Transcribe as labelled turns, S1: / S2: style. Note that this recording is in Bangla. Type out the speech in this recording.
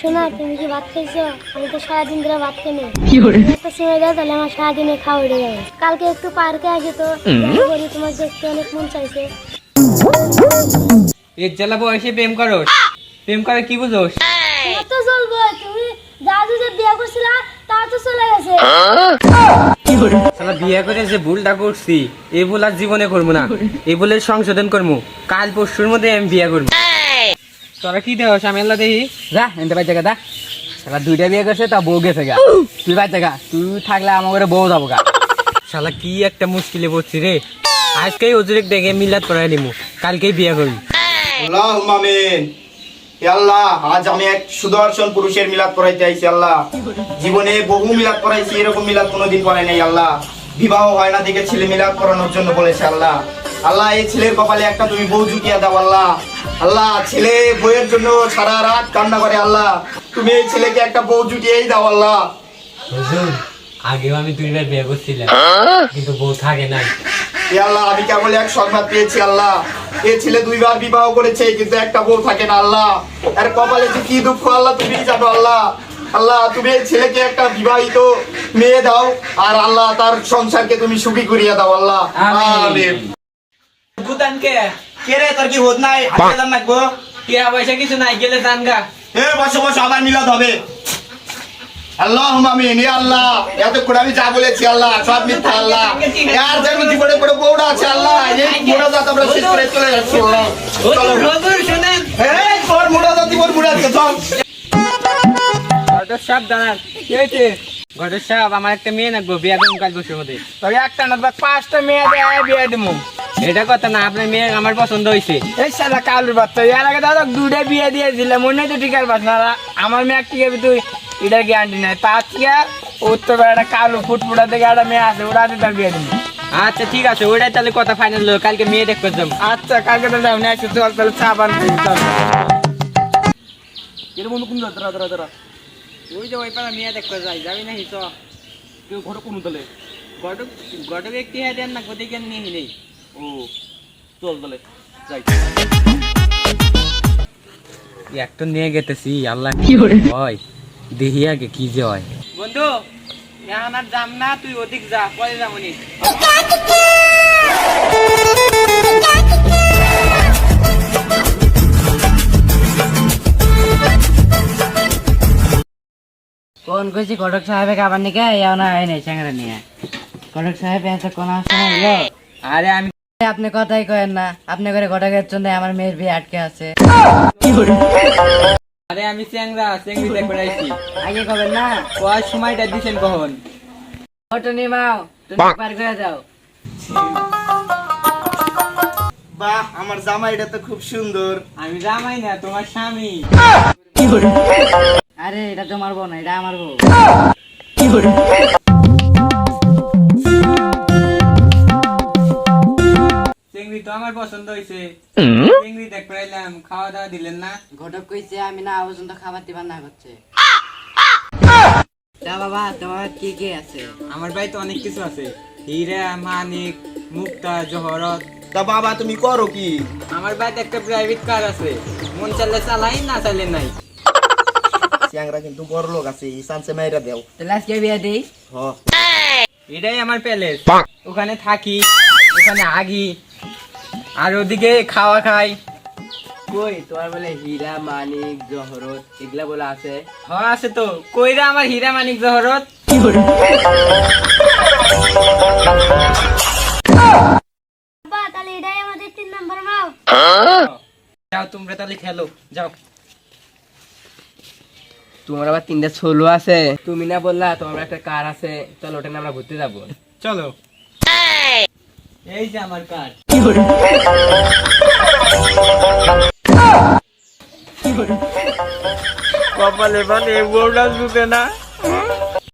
S1: শোনা তুমি কি ভাত খাইছো? আমি তো সারাদিন ধরে ভাত নাই। একটা সময় দাও তাহলে আমার সারাদিনে খাওয়া উঠে যাবে। কালকে একটু পার্কে আসে তো করি তোমার দেখতে অনেক মন চাইছে।
S2: এর জ্বালা বয়সে প্রেম করো প্রেম করে কি বুঝোস?
S1: তোমার তো চলবো তুমি দাদু যে বিয়ে করছিলা তা তো চলে গেছে।
S2: বিয়ে করে যে ভুলটা করছি এই ভুল আর জীবনে করব না। এই ভুলের সংশোধন করব। কাল পরশুর মধ্যে আমি বিয়ে করব। তোরা কি দেহ আমি আল্লাহ দেখি
S3: যা এনতে বাচ্চা গা শালা দুইটা বিয়ে করছে তা বউ গেছে গা। তুই বাচ্চা গা তুই থাকলে আমার ঘরে বউ যাব গা।
S2: শালা কি একটা মুশকিলে পড়ছি রে। আজকেই হজুরেক দেখে মিলাদ করাই নিমু। কালকেই বিয়ে করবি।
S4: আমিন। আল্লাহ আজ আমি এক সুদর্শন পুরুষের মিলাদ করাইতে আইছি আল্লাহ। জীবনে বহু মিলাদ করাইছি এরকম মিলাদ কোনোদিন করাই নাই আল্লাহ। বিবাহ হয় না দেখে ছেলে মিলাদ করানোর জন্য বলেছে আল্লাহ। আল্লাহ এই ছেলের কপালে একটা তুমি বউ জুটিয়ে দাও আল্লাহ। আল্লাহ ছেলে বইয়ের জন্য সারা রাত কান্না করে আল্লাহ তুমি এই ছেলেকে একটা বউ জুটিয়েই দাও আল্লাহ।
S2: হুজুর আগেও আমি দুইবার বিয়ে করছিলাম কিন্তু বউ থাকে নাই।
S4: এ আল্লাহ আমি কেবল এক সংবাদ পেয়েছি আল্লাহ। এ ছেলে দুইবার বিবাহ করেছে কিন্তু একটা বউ থাকে না আল্লাহ। এর কপালে যে কি দুঃখ আল্লাহ তুমি জানো আল্লাহ? আল্লাহ তুমি এই ছেলেকে একটা বিবাহিত মেয়ে দাও আর আল্লাহ তার সংসারকে তুমি সুখী করিয়া দাও আল্লাহ। আমিন।
S2: ভুতানকে
S4: কে রে তোর কি হোদ নাই? হাতে দাম নাকবো?
S2: টিয়া পয়সা কিছু নাই গেলে জানগা
S4: এ বসো বসো আবার মিলাদ হবে। আল্লাহ আমিন ইয়া আল্লাহ। এতক্ষণ আমি যা বলেছি আল্লাহ সব মিথ্যা আল্লাহ। আর যেন জীবনে কোনো বউটা আছে আল্লাহ। এই মোড়া জাত আমরা শেষ করে চলে যাচ্ছি আল্লাহ। চলো।
S2: হুজুর শুনেন।
S4: এই তোর মোড়া জাতি মোর মোড়া আছে চল।
S2: ঘটক সাহেব দাঁড়ান। কি ঘটক সাহেব আমার একটা মেয়ে নাকবো বিয়ে কাল বছর মধ্যে
S3: তবে একটা না পাঁচটা মেয়ে দিয়ে বিয়ে দিমু
S2: এটা কথা না আপনার মেয়ে আমার পছন্দ হয়েছে।
S3: এই সাদা কালুর বাচ্চা এর আগে দাদা দুইটা বিয়ে দিয়ে দিলে মনে তো টিকার পাস না আমার মেয়ে টিকে তুই এটা গ্যারান্টি নাই। তার থেকে উত্তর একটা কালো ফুটফুটা থেকে একটা মেয়ে আছে ওরা আছে তার বিয়ে দিবি।
S2: আচ্ছা ঠিক আছে ওইটাই তাহলে কথা ফাইনাল হলো কালকে মেয়ে দেখতে যাব।
S3: আচ্ছা কালকে তো যাও নেক্সট চল তাহলে চা পান চল।
S4: এর মনে কোন দাঁড়া দাঁড়া দাঁড়া।
S2: ওই যে ওই পাড়া মেয়ে দেখতে যাই যাবি না হিস
S4: তুই ঘরে কোন দলে?
S2: ঘটক ঘটক একটি হ্যাঁ দেন না কেন নিয়ে নেই।
S4: ও চল দলে যাই।
S2: একটা নিয়ে গেতেছি আল্লাহ হয় দেখি আগে কি যে হয়। বন্ধু আর যাম না তুই ওদিক যা পরে যাবনি
S5: কোন কইছি কটক সাহেবে খাবার নিকে ইয়াও না এই নেই চ্যাংরা নিয়ে। কটক সাহেব এত কোন আসছে না
S2: আরে আমি
S5: আপনি কথাই কয়েন না। আপনি করে কটকের জন্য আমার মেয়ের বিয়ে আটকে আছে।
S2: আরে আমি চ্যাংরা চ্যাংরি দেখতে আইছি
S5: আগে কবেন না?
S2: কয় সময়টা দিছেন কখন?
S5: ফটো নিমাও তুমি পার করে যাও।
S4: বাহ আমার জামাইটা তো খুব সুন্দর।
S2: আমি জামাই না তোমার স্বামী।
S5: আরে এটা তোমার বোন এটা আমার বউ।
S2: পছন্দ হয়েছে চিংড়ি দেখতে আইলাম খাওয়া দাওয়া দিলেন না?
S5: ঘটক কইছে আমি না পর্যন্ত খাবার দিবার না করছে তা বাবা তোমার কি কি আছে?
S2: আমার বাড়িতে অনেক কিছু আছে। হীরা মানিক মুক্তা জহরত।
S4: তা বাবা তুমি করো কি?
S2: আমার বাড়িতে একটা প্রাইভেট কার আছে। মন চাইলে চালাই না চাইলে নাই।
S4: চ্যাংরা কিন্তু বড় লোক আছে মেয়েরা দেও।
S5: তাহলে আজকে বিয়ে দিই?
S4: হ।
S2: এটাই আমার প্যালেস ওখানে থাকি ওখানে আগি। আর ওদিকে খাওয়া খাই।
S5: কই? তোমার বলে হীরা মানিক জহরত এগুলা বলে আছে?
S2: হ আছে তো। কইরা আমার হীরা মানিক জহরত?
S1: বাবা তাহলে এটাই আমাদের তিন নম্বর মাও।
S2: যাও তোমরা তাহলে খেলো। যাও।
S3: তোমার আবার তিনটা ছোলো আছে। তুমি না বললা তোমার একটা কার আছে। চলো ওটা নিয়ে আমরা ঘুরতে যাব।
S2: চলো। এই যে আমার কার।
S3: কপালে মানে বউটা জুটে না।